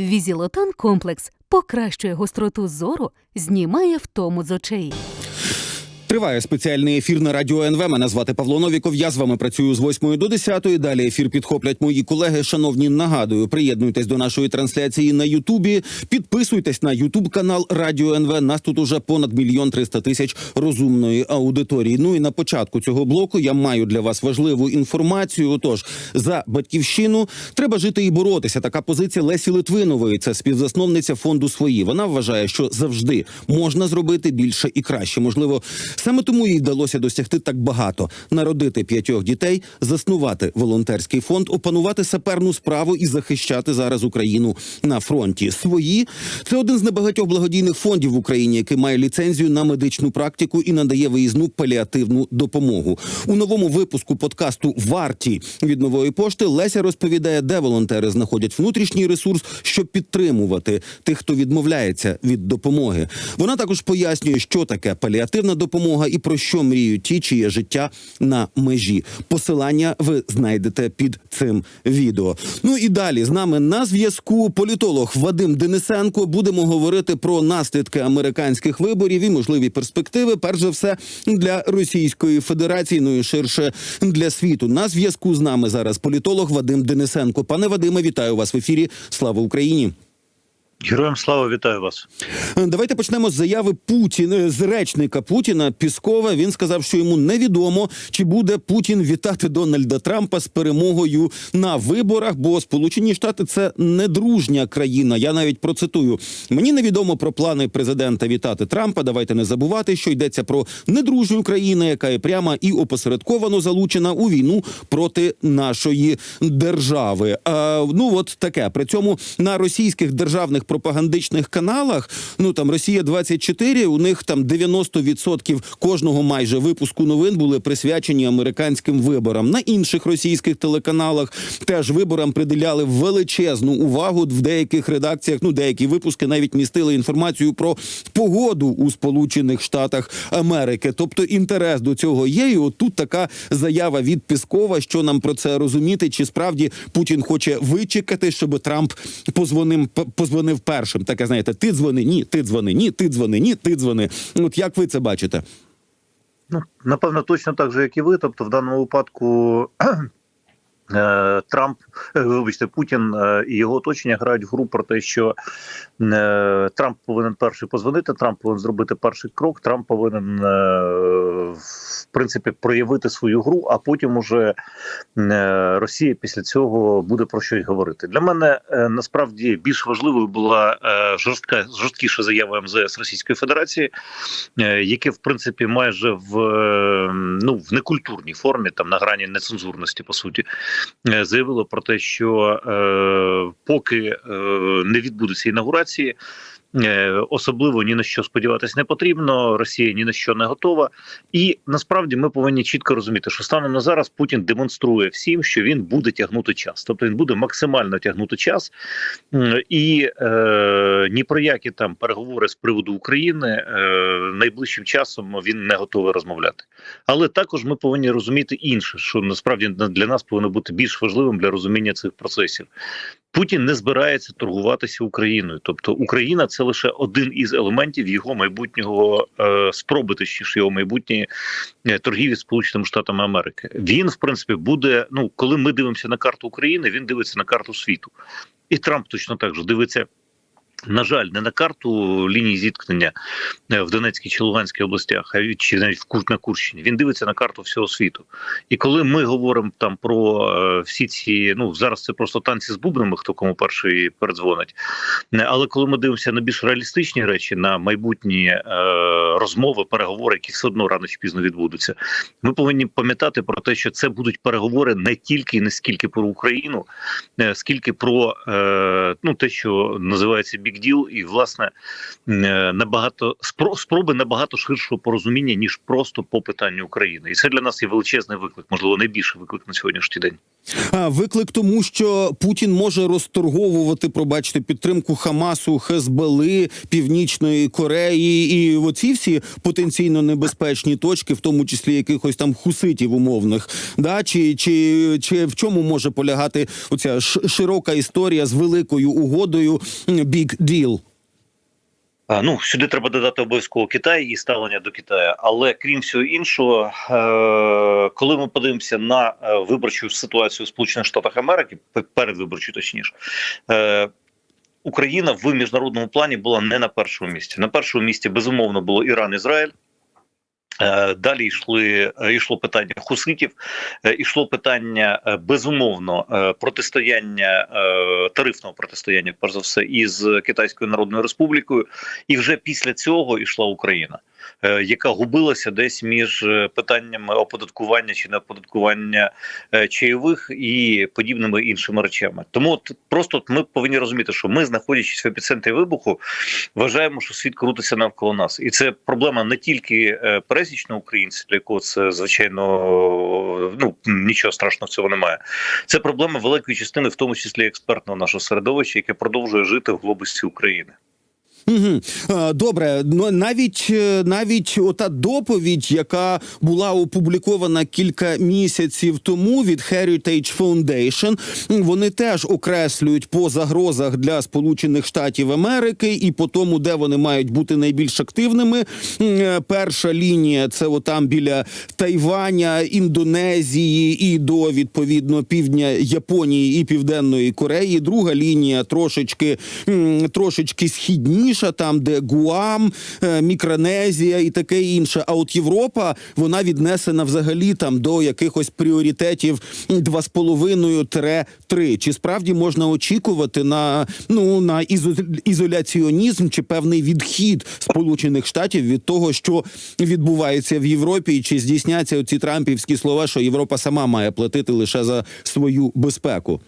Візілотон комплекс покращує гостроту зору, знімає втому з очей. Триває спеціальний ефір на радіо НВ. Мене звати Павло Новіков. Я з вами працюю з 8 до 10. Далі ефір підхоплять мої колеги. Шановні, нагадую, приєднуйтесь до нашої трансляції на Ютубі. Підписуйтесь на Ютуб канал Радіо НВ. Нас тут уже понад мільйон триста тисяч розумної аудиторії. Ну і на початку цього блоку я маю для вас важливу інформацію. Отож, за батьківщину треба жити і боротися. Така позиція Лесі Литвинової. Це співзасновниця фонду свої. Вона вважає, що завжди можна зробити більше і краще. Можливо, саме тому їй вдалося досягти так багато: народити п'ятьох дітей, заснувати волонтерський фонд, опанувати саперну справу і захищати зараз Україну на фронті. Свої це один з небагатьох благодійних фондів в Україні, який має ліцензію на медичну практику і надає виїзну паліативну допомогу. У новому випуску подкасту Варті від нової пошти Леся розповідає, де волонтери знаходять внутрішній ресурс, щоб підтримувати тих, хто відмовляється від допомоги. Вона також пояснює, що таке паліативна допомога і про що мріють ті, чиє життя на межі. Посилання ви знайдете під цим відео. Ну і далі з нами на зв'язку політолог Вадим Денисенко. Будемо говорити про наслідки американських виборів і можливі перспективи. Перш за все для Російської Федерації, ну і ширше для світу. На зв'язку з нами зараз політолог Вадим Денисенко. Пане Вадиме, вітаю вас в ефірі. Слава Україні. Героям слава вітаю вас. Давайте почнемо з заяви Путіна з речника Путіна Піскова. Він сказав, що йому невідомо, чи буде Путін вітати Дональда Трампа з перемогою на виборах, бо Сполучені Штати це недружня країна. Я навіть процитую: мені невідомо про плани президента вітати Трампа. Давайте не забувати, що йдеться про недружню країну, яка є прямо і опосередковано залучена у війну проти нашої держави. А, ну от таке при цьому на російських державних пропагандичних каналах. Ну там Росія 24 у них там 90% кожного майже випуску новин були присвячені американським виборам. На інших російських телеканалах теж виборам приділяли величезну увагу. В деяких редакціях, ну деякі випуски навіть містили інформацію про погоду у Сполучених Штатах Америки. Тобто інтерес до цього є. І от тут така заява від Піскова, що нам про це розуміти, чи справді Путін хоче вичекати, щоб Трамп позвонив позвонив першим. Таке знаєте, ти дзвони, ні, ти дзвони, ні, ти дзвони, ні, ти дзвони. От як ви це бачите? Ну напевно, точно так же, як і ви. Тобто, в даному випадку. е, Трамп, е, вибачте, Путін е, і його оточення грають в гру про те, що Трамп повинен перший позвонити, Трамп повинен зробити перший крок, Трамп повинен в принципі проявити свою гру, а потім уже е, Росія після цього буде про щось говорити. Для мене е, насправді більш важливою була е, жорстка жорсткіша заява МЗС Російської Федерації, яке в принципі майже в ну в некультурній формі, там на грані нецензурності, по суті, заявило про те, що поки не відбудеться інаугурації. Е, Особливо ні на що сподіватися не потрібно. Росія ні на що не готова, і насправді ми повинні чітко розуміти, що станом на зараз Путін демонструє всім, що він буде тягнути час, тобто він буде максимально тягнути час, і е, ні про які там переговори з приводу України е, найближчим часом він не готовий розмовляти. Але також ми повинні розуміти інше, що насправді для нас повинно бути більш важливим для розуміння цих процесів. Путін не збирається торгуватися Україною, тобто Україна це лише один із елементів його майбутнього е, спроби, точніше його майбутньої е, торгівлі Сполученими Штатами Америки. Він, в принципі, буде. Ну, коли ми дивимося на карту України, він дивиться на карту світу, і Трамп точно так же дивиться. На жаль, не на карту лінії зіткнення е, в Донецькій чи Луганській областях, а чи навіть в на Курщині. Він дивиться на карту всього світу. І коли ми говоримо там про е, всі ці, ну зараз це просто танці з бубнами, хто кому перший передзвонить. Е, Але коли ми дивимося на більш реалістичні речі, на майбутні е, розмови, переговори, які все одно рано чи пізно відбудуться, ми повинні пам'ятати про те, що це будуть переговори не тільки і не скільки про Україну, скільки про е, ну те, що називається бікділ і власне е, набагато спро- спроби набагато ширшого порозуміння ніж просто по питанню України, і це для нас є величезний виклик, можливо, найбільший виклик на сьогоднішній день. А, Виклик тому, що Путін може розторговувати, пробачте, підтримку Хамасу, Хезбели, Північної Кореї і оці всі потенційно небезпечні точки, в тому числі якихось там хуситів умовних. Да? Чи, чи, чи в чому може полягати оця широка історія з великою угодою Big А, Ну сюди треба додати обов'язково Китай і ставлення до Китаю. Але крім всього іншого, е- коли ми подивимося на е, виборчу ситуацію в Сполучених Штатах Америки, передвиборчу точніше. Е- Україна в міжнародному плані була не на першому місці. На першому місці безумовно було Іран, Ізраїль. Е, Далі йшли е, йшло питання хуситів, е, йшло питання безумовно протистояння тарифного протистояння, перш за все, із Китайською Народною Республікою, і вже після цього йшла Україна, яка губилася десь між е, питаннями оподаткування чи не оподаткування е, чайових і подібними іншими речами. Тому от просто от ми повинні розуміти, що ми, знаходячись в епіцентрі вибуху, вважаємо, що світ крутиться навколо нас, і це проблема не тільки е, пересічного українця, для якого це звичайно ну нічого страшного в цьому немає. Це проблема великої частини, в тому числі експертного нашого середовища, яке продовжує жити в глобусі України. Добре, ну навіть е, навіть ота доповідь, яка була опублікована кілька місяців тому від Heritage Foundation, вони теж окреслюють по загрозах для Сполучених Штатів Америки і по тому, де вони мають бути найбільш активними. Е, Перша лінія це отам біля Тайваня, Індонезії і до відповідно півдня Японії і Південної Кореї. Друга лінія трошечки трошечки східніша, там де Гуам, е, Мікронезія і таке інше. А от Європа вона віднесена взагалі там до якихось пріоритетів 2,5-3. Чи справді можна очікувати на ну на ізо- ізоляціонізм чи певний відхід Сполучених Штатів від того, що відбувається в Європі, і чи здійсняться ці трампівські слова, що Європа сама має платити лише за свою безпеку?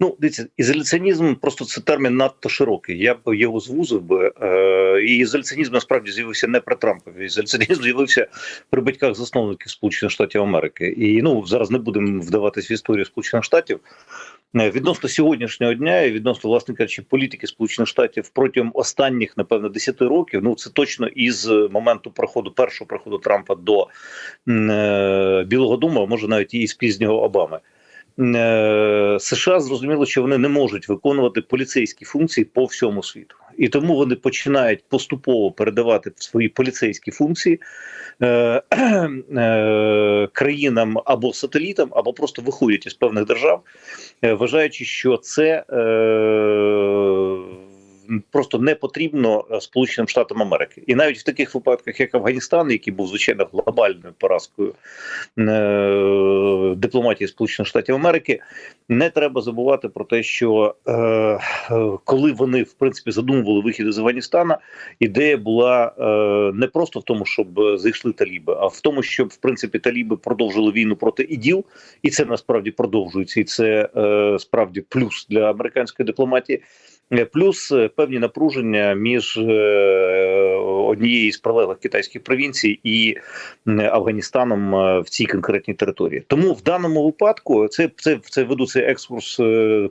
Ну, дивіться, ізоляціонізм просто це термін надто широкий. Я б його звузив би. Е, і ізоляціонізм насправді з'явився не при Трампові. Ізоляціонізм з'явився при батьках засновників Сполучених Штатів Америки. І ну зараз не будемо вдаватись в історію Сполучених Штатів. Е, Відносно сьогоднішнього дня і відносно власне кажучи, політики Сполучених Штатів протягом останніх, напевно, 10 років. Ну це точно із моменту проходу першого проходу Трампа до е, Білого Дому, а може навіть і з пізнього Обами. Е, США зрозуміло, що вони не можуть виконувати поліцейські функції по всьому світу, і тому вони починають поступово передавати свої поліцейські функції е, е, країнам або сателітам, або просто виходять із певних держав, е, вважаючи, що це. Е, Просто не потрібно е, Сполученим Штатам Америки, і навіть в таких випадках, як Афганістан, який був звичайно глобальною поразкою е, дипломатії Сполучених Штатів Америки, не треба забувати про те, що е, коли вони в принципі задумували вихід із Афганістана, ідея була не просто в тому, щоб зайшли таліби, а в тому, щоб в принципі таліби продовжили війну проти іділ, і це насправді продовжується, і це справді плюс для американської дипломатії. Плюс е, певні напруження між е, однією з прилеглих китайських провінцій і Афганістаном е, в цій конкретній території. Тому в даному випадку це це, це веду цей екскурс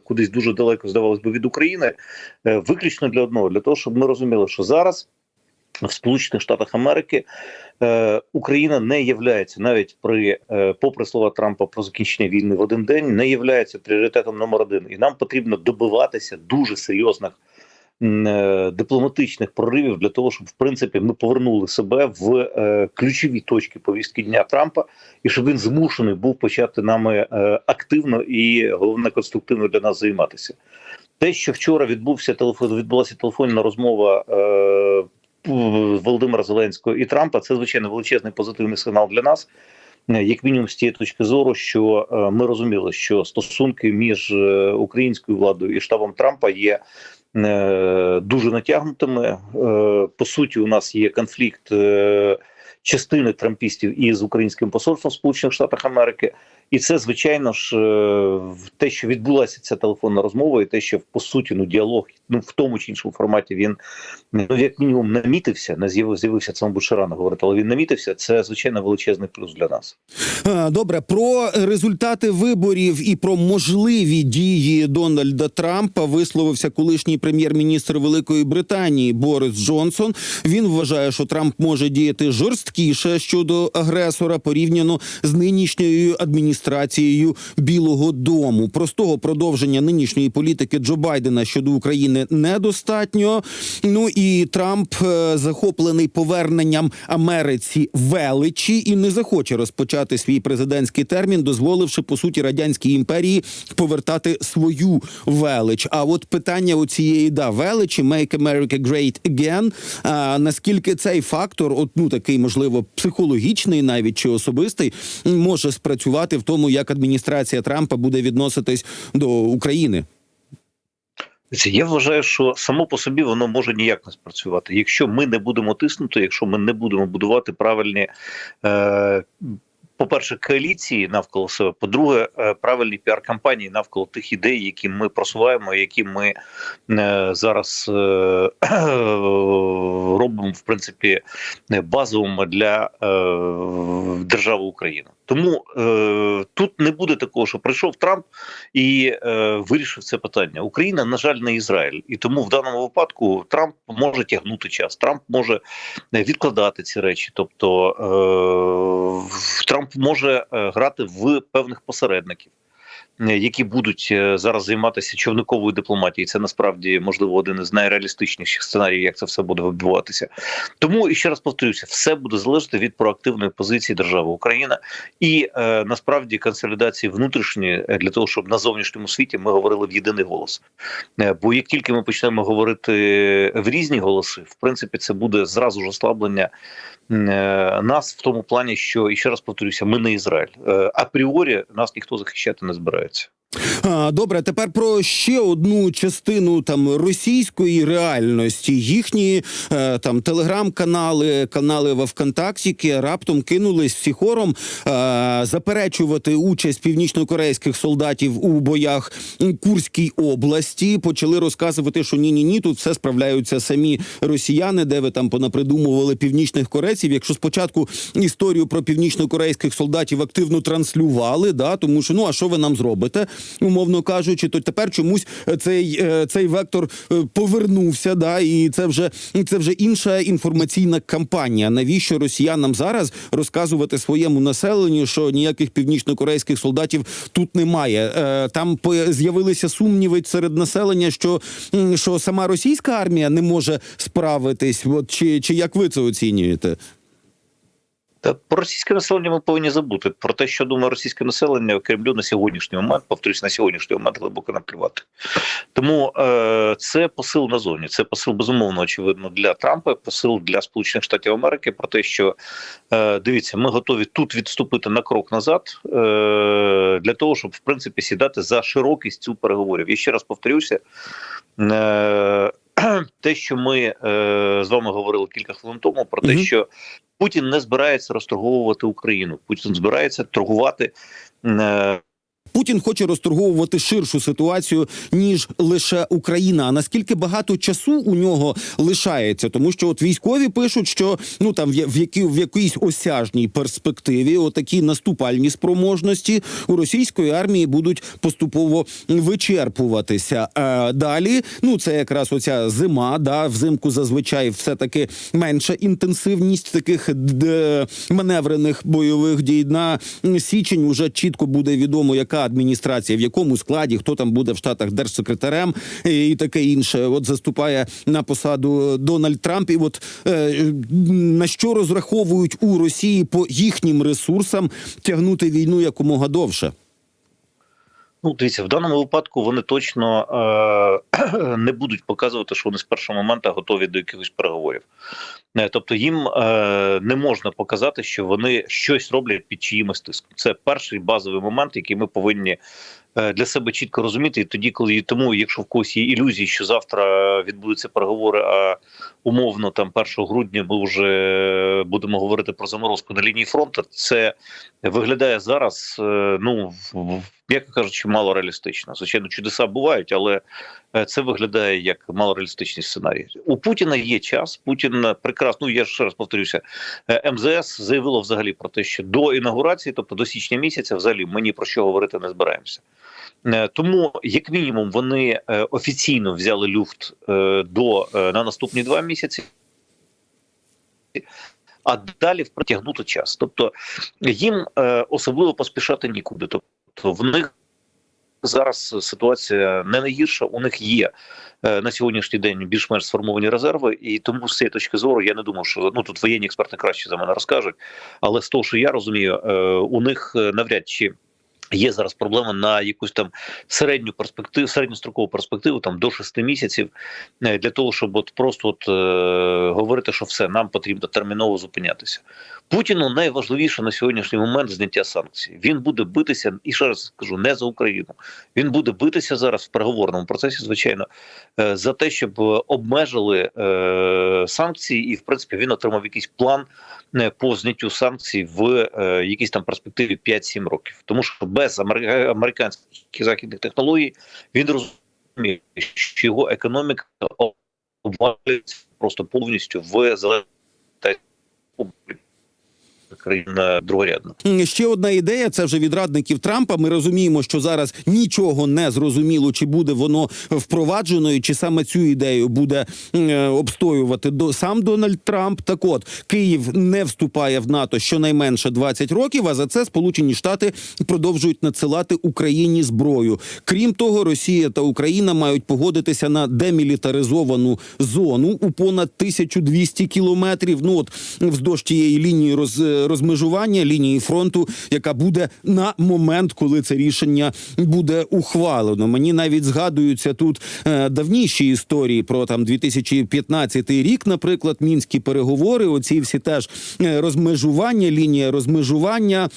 кудись дуже далеко, здавалось би, від України, виключно для одного, для того, щоб ми розуміли, що зараз. В Сполучених Штатах Америки е, Україна не являється навіть при е, попри слова Трампа про закінчення війни в один день, не являється пріоритетом номер один, і нам потрібно добиватися дуже серйозних е, дипломатичних проривів для того, щоб в принципі ми повернули себе в ключові точки повістки дня Трампа, і щоб він змушений був почати нами активно і головне конструктивно для нас займатися. Те, що вчора відбувся телефон, відбулася телефонна розмова Володимира Зеленського і Трампа, це звичайно величезний позитивний сигнал для нас. Е, Як мінімум з тієї точки зору, що е, ми розуміли, що стосунки між е, українською владою і штабом Трампа є е, дуже натягнутими. Е, По суті, у нас є конфлікт е, частини трампістів із українським посольством Сполучених Штатах Америки. І це, звичайно ж, е, те, що відбулася ця телефонна розмова, і те, що по суті ну діалог ну в тому чи іншому форматі він ну як мінімум намітився, не з'явився, це мабуть ще рано говорити, але він намітився. Це звичайно величезний плюс для нас. Добре, про результати виборів і про можливі дії Дональда Трампа висловився колишній прем'єр-міністр Великої Британії Борис Джонсон. Він вважає, що Трамп може діяти жорсткіше щодо агресора порівняно з нинішньою адміністрацією Білого Дому. Простого продовження нинішньої політики Джо Байдена щодо України недостатньо. Ну і Трамп е, захоплений поверненням Америці величі і не захоче розпочати свій президентський термін, дозволивши по суті радянській імперії повертати свою велич. А от питання у цієї да величі «Make America Great Again», а, наскільки цей фактор, от ну такий можливо психологічний, навіть чи особистий, може спрацювати в тому, як адміністрація Трампа буде відноситись до України. Я вважаю, що само по собі воно може ніяк не спрацювати. Якщо ми не будемо тиснути, якщо ми не будемо будувати правильні, е, по-перше, коаліції навколо себе, по-друге, е, правильні піар-кампанії навколо тих ідей, які ми просуваємо, які ми е, зараз е, робимо, в принципі, базовими для держави Україна. Тому е, тут не буде такого, що прийшов Трамп і е, вирішив це питання. Україна, на жаль, не Ізраїль, і тому в даному випадку Трамп може тягнути час. Трамп може відкладати ці речі. Тобто е, Трамп може е, грати в певних посередників. Е, Які будуть е, зараз займатися човниковою дипломатією, це насправді можливо один із найреалістичніших сценаріїв, як це все буде відбуватися. Тому і ще раз повторюся, все буде залежати від проактивної позиції держави Україна і е, насправді консолідації внутрішньої е, для того, щоб на зовнішньому світі ми говорили в єдиний голос. Бо як тільки ми почнемо говорити в різні голоси, в принципі, це буде зразу ж ослаблення нас в тому плані, що і ще раз повторюся, ми не Ізраїль. Апріорі нас ніхто захищати не збирається. А, Добре, тепер про ще одну частину там російської реальності. Їхні е, там телеграм-канали, канали во ВКонтакті, раптом кинулись всі хором е, заперечувати участь північнокорейських солдатів у боях у Курській області. Почали розказувати, що ні, ні, ні, тут все справляються самі росіяни, де ви там понапридумували північних корейців. Якщо спочатку історію про північнокорейських солдатів активно транслювали, да тому що ну а що ви нам зробите, умовно кажучи, то тепер чомусь цей, е, цей вектор е, повернувся. Да, і це вже це вже інша інформаційна кампанія. Навіщо росіянам зараз розказувати своєму населенню, що ніяких північнокорейських солдатів тут немає? Е, Там з'явилися сумніви серед населення, що, що сама російська армія не може справитись. От чи, чи як ви це оцінюєте? Про російське населення ми повинні забути. Про те, що думає російське населення Кремлю на сьогоднішній момент, повторюсь, на сьогоднішній момент глибоко наплювати. Тому е, це посил назовні. Це посил безумовно очевидно для Трампа, посил для Сполучених Штатів Америки про те, що е, дивіться, ми готові тут відступити на крок назад е, для того, щоб в принципі сідати за широкістю переговорів. І ще раз повторюся. Е, те, що ми е, з вами говорили кілька хвилин тому, про те, Мгм. що Путін не збирається розторговувати Україну. Путін збирається торгувати. Е, Путін хоче розторговувати ширшу ситуацію ніж лише Україна. А наскільки багато часу у нього лишається? Тому що от військові пишуть, що ну там в, які, в якійсь осяжній перспективі отакі наступальні спроможності у російської армії будуть поступово вичерпуватися. А далі, ну це якраз оця зима. Да, взимку зазвичай все таки менша інтенсивність таких маневрених бойових дій. На січень уже чітко буде відомо, яка адміністрація, в якому складі, хто там буде в штатах держсекретарем і таке інше. От заступає на посаду Дональд Трамп. І от е, на що розраховують у Росії по їхнім ресурсам тягнути війну якомога довше? Ну, дивіться, в даному випадку вони точно е- не будуть показувати, що вони з першого моменту готові до якихось переговорів. Е, Тобто їм е- не можна показати, що вони щось роблять під чиїмось тиском. Це перший базовий момент, який ми повинні для себе чітко розуміти. І тоді, коли тому, якщо в когось є ілюзії, що завтра відбудуться переговори, а умовно там 1 грудня ми вже будемо говорити про заморозку на лінії фронту, це виглядає зараз, е, ну м'яко кажучи, мало реалістично. Звичайно, чудеса бувають, але е, це виглядає як малореалістичний сценарій. У Путіна є час. Путін прекрасно. Ну я ще раз повторюся. е, МЗС заявило взагалі про те, що до інаугурації, тобто до січня місяця, взагалі ми ні про що говорити не збираємося. Е, Тому, як мінімум, вони е, офіційно взяли люфт е, до на наступні два місяці. А далі протягнути час. Тобто їм е, особливо поспішати нікуди. Тобто в них зараз ситуація не найгірша. У них є е, на сьогоднішній день більш-менш сформовані резерви, і тому з цієї точки зору я не думав, що ну тут воєнні експерти краще за мене розкажуть. Але з того, що я розумію, е, у них навряд чи. Є зараз проблема на якусь там середню перспективу, середньострокову перспективу, там до шести місяців, е, для того, щоб от просто от, е, говорити, що все нам потрібно терміново зупинятися. Путіну найважливіше на сьогоднішній момент зняття санкцій. Він буде битися, і ще раз скажу, не за Україну. Він буде битися зараз в переговорному процесі, звичайно, е, за те, щоб е, обмежили е, санкції, і в принципі він отримав якийсь план по зняттю санкцій в е, якійсь там перспективі 5-7 років. Тому що без амер- американських західних технологій він розуміє, що його економіка обвалюється просто повністю в залежності країн е, другорядно. М, Ще одна ідея. Це вже від радників Трампа. Ми розуміємо, що зараз нічого не зрозуміло, чи буде воно впроваджено, і чи саме цю ідею буде е, обстоювати до сам Дональд Трамп. Так от Київ не вступає в НАТО щонайменше 20 років. А за це Сполучені Штати продовжують надсилати Україні зброю. Крім того, Росія та Україна мають погодитися на демілітаризовану зону у понад 1200 кілометрів. Ну от вздовж тієї лінії роз, розмежування лінії фронту, яка буде на момент, коли це рішення буде ухвалено. Мені навіть згадуються тут е, давніші історії про там 2015 рік, наприклад, мінські переговори. Оці всі теж е, розмежування, лінія розмежування.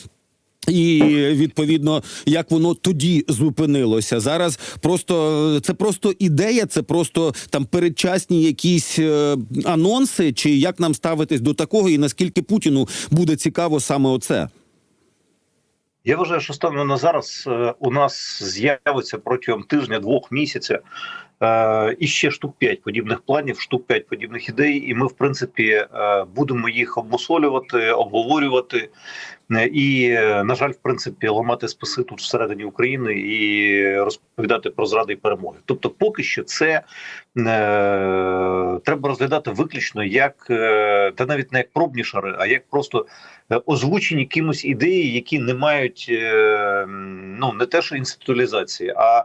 І відповідно, як воно тоді зупинилося зараз. Просто це просто ідея, це просто там передчасні якісь е, анонси, чи як нам ставитись до такого, і наскільки Путіну буде цікаво саме оце. Я вважаю, що станом на зараз е, у нас з'явиться протягом тижня-двох місяців е, і ще штук 5 подібних планів, штук 5 подібних ідей, і ми, в принципі, е, будемо їх обмусолювати, обговорювати. Е, І, е, на жаль, в принципі, ламати списи тут всередині України і розповідати про зради і перемоги. Тобто, поки що це е, треба розглядати виключно як е, та навіть не як пробні шари, а як просто е, озвучені кимось ідеї, які не мають е, ну не те, що інституалізації, а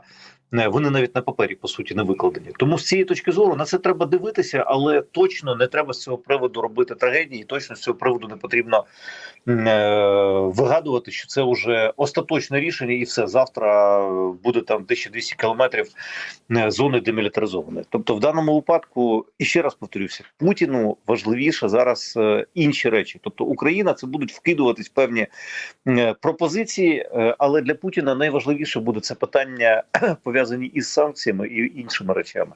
вони навіть на папері по суті не викладені. Тому з цієї точки зору на це треба дивитися, але точно не треба з цього приводу робити трагедії. Точно з цього приводу не потрібно е, вигадувати, що це вже остаточне рішення, і все завтра буде там 1200 кілометрів е, зони демілітаризованої. Тобто, в даному випадку, і ще раз повторюся, Путіну важливіше зараз е, інші речі. Тобто, Україна це будуть вкидуватись певні е, пропозиції, але для Путіна найважливіше буде це питання пов'язані із санкціями і іншими речами.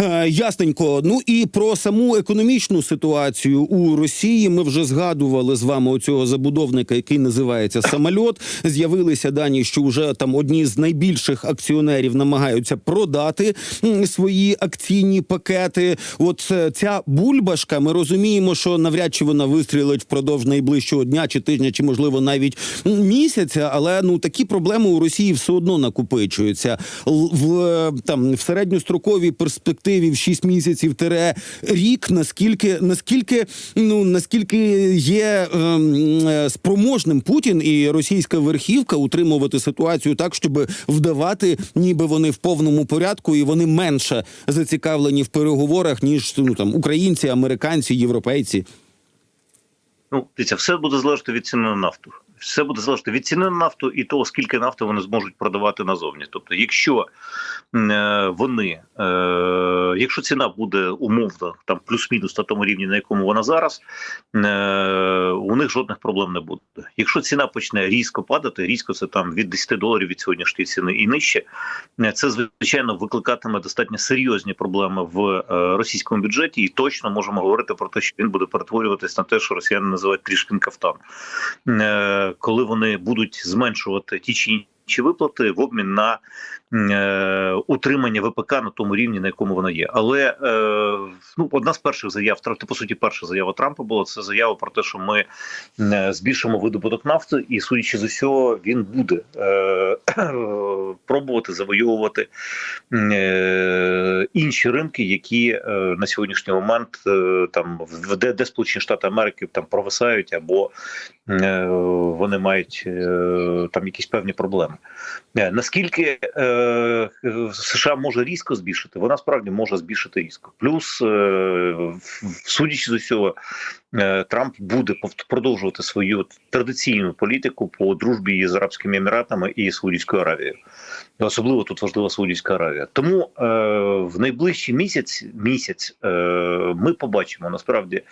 Е, Ясненько. Ну і про саму економічну ситуацію у Росії ми вже згадували з вами оцього забудовника, який називається самольот. З'явилися дані, що вже там одні з найбільших акціонерів намагаються продати свої акційні пакети. От е, ця бульбашка, ми розуміємо, що навряд чи вона вистрілить впродовж найближчого дня чи тижня, чи можливо навіть місяця. Але ну такі проблеми у Росії все одно накопичуються в е, там в середньостроковій перспективі в 6 місяців тире рік. Наскільки наскільки ну наскільки є ем, е, спроможним Путін і російська верхівка утримувати ситуацію так, щоб вдавати, ніби вони в повному порядку, і вони менше зацікавлені в переговорах ніж ну там українці, американці, європейці. Ну, дивіться, все буде залежати від ціни на нафту. Все буде залежати від ціни на нафту і того, скільки нафти вони зможуть продавати назовні. Тобто, якщо е, вони, е, якщо ціна буде умовно там плюс-мінус на тому рівні, на якому вона зараз, е, у них жодних проблем не буде. Якщо ціна почне різко падати, різко це там від 10 доларів від сьогоднішньої ціни і нижче, це звичайно викликатиме достатньо серйозні проблеми в російському бюджеті, і точно можемо говорити про те, що він буде перетворюватись на те, що росіяни називають трішкін кафтан. Коли вони будуть зменшувати ті чи інші виплати в обмін на е, утримання ВПК на тому рівні, на якому воно є. Але е, ну, одна з перших заяв, по суті, перша заява Трампа була це заява про те, що ми е, збільшимо видобуток нафти, і судячи з усього, він буде е, пробувати завойовувати е, інші ринки, які е, на сьогоднішній момент е, там в де, де Сполучені Штати Америки там провисають або е, вони мають е, там якісь певні проблеми. Е, Наскільки е, США може різко збільшити, вона справді може збільшити різко. Плюс, е, судячи з усього, Трамп буде продовжувати свою традиційну політику по дружбі з Арабськими Еміратами і Саудівською Аравією. Особливо тут важлива Саудівська Аравія. Тому е, в найближчий місяць місяць е, ми побачимо насправді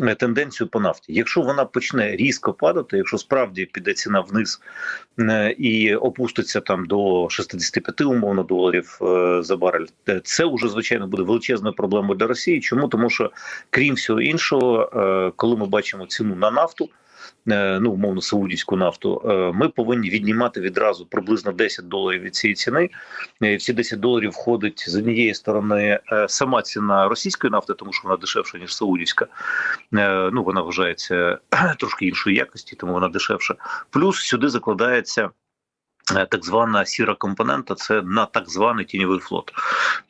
е, тенденцію по нафті. Якщо вона почне різко падати, якщо справді піде ціна вниз е, і опуститься там до 65 умовно доларів е, за барель, е, це вже звичайно буде величезною проблемою для Росії. Чому тому, що крім всього іншого, е, коли ми бачимо ціну на нафту. е, Ну, умовно, саудівську нафту, е, ми повинні віднімати відразу приблизно 10 доларів від цієї ціни. Е, В ці 10 доларів входить з однієї сторони сама ціна російської нафти, тому що вона дешевша ніж саудівська. Ну вона вважається трошки іншої якості, тому вона дешевша. Плюс сюди закладається. Е, Так звана сіра компонента це на так званий тіньовий флот.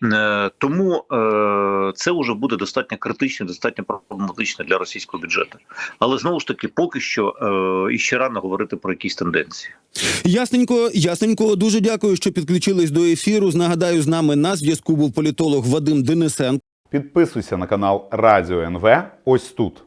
Е, Тому е, це вже буде достатньо критично, достатньо проблематично для російського бюджету. Але знову ж таки, поки що іще рано говорити про якісь тенденції. Ясненько, ясненько. Дуже дякую, що підключились до ефіру. Нагадаю, з нами на зв'язку був політолог Вадим Денисенко. Підписуйся на канал Радіо НВ ось тут.